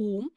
У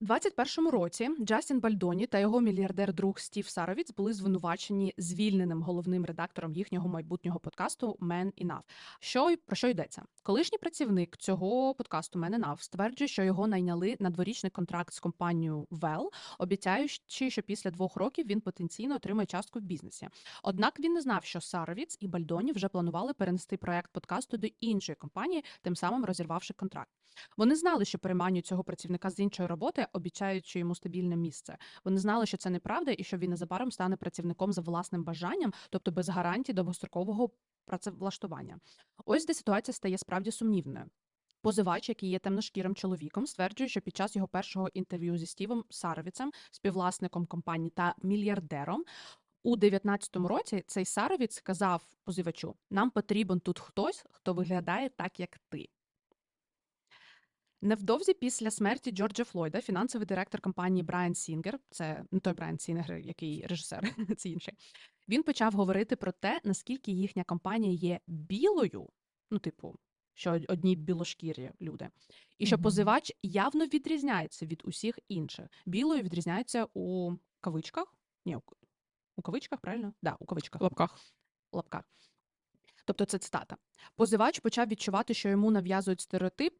21-му році Джастін Бальдоні та його мільярдер-друг Стів Саровіц були звинувачені звільненим головним редактором їхнього майбутнього подкасту Man Enough. Що про що йдеться? Колишній працівник цього подкасту Man Enough стверджує, що його найняли на дворічний контракт з компанією Well, обіцяючи, що після двох років він потенційно отримає частку в бізнесі. Однак він не знав, що Саровіц і Бальдоні вже планували перенести проект подкасту до іншої компанії, тим самим розірвавши контракт. Вони знали, що переманюють цього працівника з іншої роботи, обіцяючи йому стабільне місце. Вони знали, що це неправда, і що він незабаром стане працівником за власним бажанням, тобто без гарантій довгострокового працевлаштування. Ось де ситуація стає справді сумнівною. Позивач, який є темношкірим чоловіком, стверджує, що під час його першого інтерв'ю зі Стівом Саровіцем, співвласником компанії та мільярдером, у 19-му році цей Саровіц сказав позивачу: Нам потрібен тут хтось, хто виглядає так, як ти. Невдовзі після смерті Джорджа Флойда фінансовий директор компанії Брайан Сінгер, це не той Брайан Сінгер, який режисер, це інший. Він почав говорити про те, наскільки їхня компанія є білою, ну, типу, що одні білошкірі люди, і що позивач явно відрізняється від усіх інших. Білою відрізняється у кавичках. Ні, у, у кавичках, правильно? Да, у кавичках лапках. лапках. Тобто це цитата. Позивач почав відчувати, що йому нав'язують стереотип.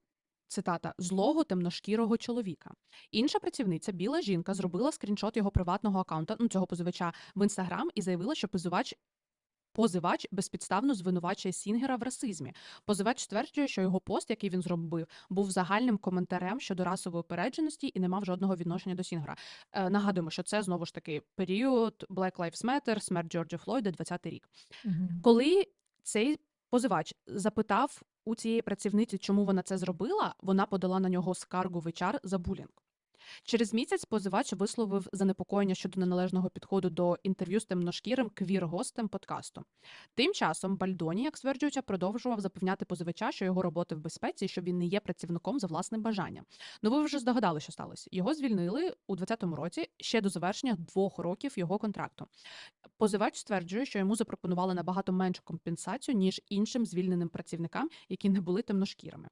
Цитата злого темношкірого чоловіка. Інша працівниця, біла жінка, зробила скріншот його приватного акаунта, ну цього позивача в інстаграм, і заявила, що позивач позивач безпідставно звинувачує Сінгера в расизмі. Позивач стверджує, що його пост, який він зробив, був загальним коментарем щодо расової упередженості і не мав жодного відношення до Сінгера. Е, нагадуємо, що це знову ж таки період Black Lives Matter, смерть Джорджа Флойда, 20-й рік. Мгм. Коли цей позивач запитав у цієї працівниці, чому вона це зробила, вона подала на нього скаргу в HR за булінг. Через місяць позивач висловив занепокоєння щодо неналежного підходу до інтерв'ю з темношкірим квір-гостем подкасту. Тим часом Бальдоні, як стверджується, продовжував запевняти позивача, що його робота в безпеці, що він не є працівником за власним бажанням. Ну ви вже здогадали, що сталося. Його звільнили у 2020 році ще до завершення двох років його контракту. Позивач стверджує, що йому запропонували набагато меншу компенсацію ніж іншим звільненим працівникам, які не були темношкірими.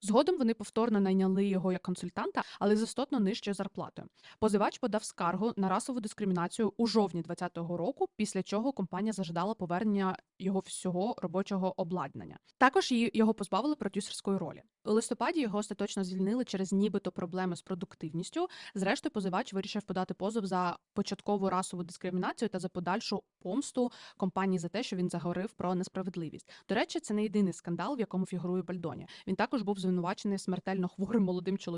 Згодом вони повторно найняли його як консультанта, але з істотно нижчою зарплатою. Позивач подав скаргу на расову дискримінацію у жовтні 2020 року, після чого компанія зажадала повернення його всього робочого обладнання. Також його позбавили продюсерської ролі. У листопаді його остаточно звільнили через нібито проблеми з продуктивністю. Зрештою, позивач вирішив подати позов за початкову расову дискримінацію та за подальшу помсту компанії за те, що він заговорив про несправедливість. До речі, це не єдиний скандал, в якому фігурує Бальдоні. Він також був звинувачений смертельно хворим молодим чоловіком.